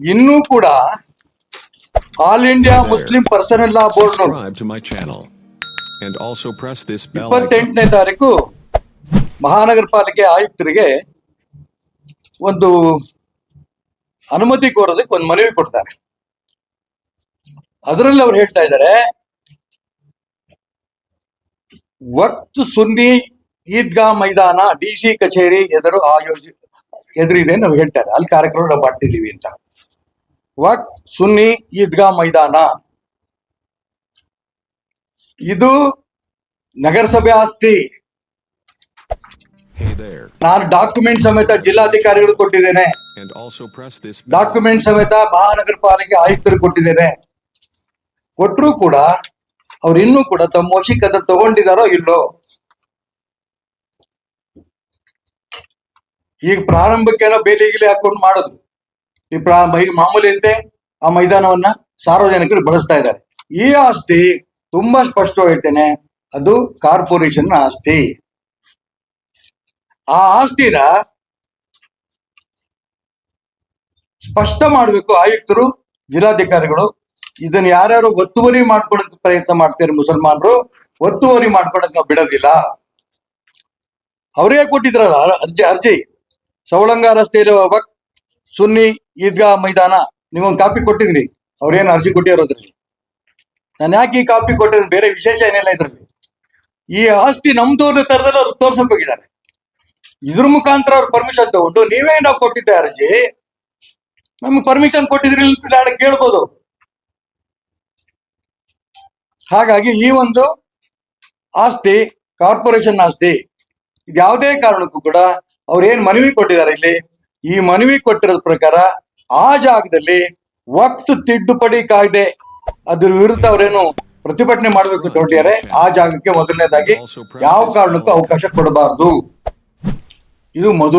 ಇನ್ನೂ ಕೂಡ All India Muslim Personal Law Board. ಇಪ್ಪತ್ತೆಂಟನೇ ತಾರೀಕು ಮಹಾನಗರ ಪಾಲಿಕೆ ಆಯುಕ್ತರಿಗೆ ಒಂದು ಅನುಮತಿ ಕೋರೋದಕ್ಕೆ ಒಂದು ಮನವಿ ಕೊಡ್ತಾರೆ. ಅದರಲ್ಲಿ ಅವ್ರು ಹೇಳ್ತಾ ಇದ್ದಾರೆ ವಕ್ತ್ ಸುನ್ನಿ ಈದ್ಗಾ ಮೈದಾನ ಡಿ ಸಿ ಕಚೇರಿ ಎದುರು ಆಯೋಜಿ ಎದುರಿದೆ ನಾವು ಹೇಳ್ತಾರೆ. ಅಲ್ಲಿ ಕಾರ್ಯಕ್ರಮ ನಾವು ಮಾಡ್ತಿದ್ದೀವಿ ಅಂತ. ವಕ್ತ್ ಸುನ್ನಿ ಈದ್ಗಾ ಮೈದಾನ. ಇದು ನಗರಸಭೆ ಆಸ್ತಿ. ನಾನು ಡಾಕ್ಯುಮೆಂಟ್ ಸಮೇತ ಜಿಲ್ಲಾಧಿಕಾರಿಗಳು ಕೊಟ್ಟಿದ್ದೇನೆ. ಡಾಕ್ಯುಮೆಂಟ್ ಸಮೇತ ಮಹಾನಗರ ಪಾಲಿಕೆ ಆಯುಕ್ತರು ಕೊಟ್ಟಿದ್ದೇನೆ. ಕೊಟ್ಟರು ಕೂಡ ಅವ್ರು ಇನ್ನೂ ಕೂಡ ತಮ್ಮ ವಶಕ್ಕೆ ಅದನ್ನ ತಗೊಂಡಿದಾರೋ ಇಲ್ಲೋ. ಈಗ ಪ್ರಾರಂಭಕ್ಕೆಲ್ಲ ಬೇಲಿ ಗೀಲಿ ಹಾಕೊಂಡು ಮಾಡೋದು. ಈ ಮಾಮೂಲಿಯಂತೆ ಆ ಮೈದಾನವನ್ನ ಸಾರ್ವಜನಿಕರು ಬಳಸ್ತಾ ಇದ್ದಾರೆ. ಈ ಆಸ್ತಿ ತುಂಬಾ ಸ್ಪಷ್ಟವಾಗಿ ಹೇಳ್ತೇನೆ ಅದು ಕಾರ್ಪೊರೇಷನ್ ಆಸ್ತಿ. ಆ ಆಸ್ತಿನ ಸ್ಪಷ್ಟ ಮಾಡಬೇಕು ಆಯುಕ್ತರು, ಜಿಲ್ಲಾಧಿಕಾರಿಗಳು. ಇದನ್ನ ಯಾರ್ಯಾರು ಒತ್ತುವರಿ ಮಾಡ್ಕೊಳಕ್ ಪ್ರಯತ್ನ ಮಾಡ್ತಾರೆ ಮುಸಲ್ಮಾನರು, ಒತ್ತುವರಿ ಮಾಡ್ಕೊಳಕ್ ನಾವು ಬಿಡೋದಿಲ್ಲ. ಅವರೇ ಕೊಟ್ಟಿದ್ರಲ್ಲ ಅರ್ಜಿ ಅರ್ಜಿ. ಸವಳಂಗ ರಸ್ತೆಯಲ್ಲಿ ಸುನ್ನಿ ಈದ್ಗಾ ಮೈದಾನ ನೀವೊಂದು ಕಾಪಿ ಕೊಟ್ಟಿದ್ರಿ. ಅವ್ರೇನು ಅರ್ಜಿ ಕೊಟ್ಟಿರೋದ್ರಲ್ಲಿ ನಾನು ಯಾಕೆ ಈ ಕಾಪಿ ಕೊಟ್ಟಿದ್ದೀನಿ ಬೇರೆ ವಿಶೇಷ ಏನಿಲ್ಲ ಇದ್ರಲ್ಲಿ. ಈ ಆಸ್ತಿ ನಮ್ದು ತರದಲ್ಲಿ ಅವ್ರು ತೋರ್ಸಕ್ ಹೋಗಿದ್ದಾರೆ. ಇದ್ರ ಮುಖಾಂತರ ಅವ್ರು ಪರ್ಮಿಷನ್ ತಗೊಂಡು ನೀವೇ ನಾವು ಕೊಟ್ಟಿದ್ದೆ ಅರ್ಜಿ? ನಮ್ಗೆ ಪರ್ಮಿಷನ್ ಕೊಟ್ಟಿದ್ರಿ ಕೇಳ್ಬೋದು. ಹಾಗಾಗಿ ಈ ಒಂದು ಆಸ್ತಿ, ಕಾರ್ಪೊರೇಷನ್ ಆಸ್ತಿ ಇದು ಯಾವುದೇ ಕಾರಣಕ್ಕೂ ಕೂಡ ಅವ್ರು ಏನ್ ಮನವಿ ಕೊಟ್ಟಿದ್ದಾರೆ ಇಲ್ಲಿ? ಈ ಮನವಿ ಕೊಟ್ಟಿರೋದ್ ಪ್ರಕಾರ ಆ ಜಾಗದಲ್ಲಿ ವಕ್ತು ತಿದ್ದುಪಡಿ ಕಾಯ್ದೆ ಅದ್ರ ವಿರುದ್ಧ ಅವರೇನು ಪ್ರತಿಭಟನೆ ಮಾಡಬೇಕು ಅಂತ ಆ ಜಾಗಕ್ಕೆ ಮೊದಲನೇದಾಗಿ ಯಾವ ಕಾರಣಕ್ಕೂ ಅವಕಾಶ ಕೊಡಬಾರದು. ಇದು ಮೊದಲು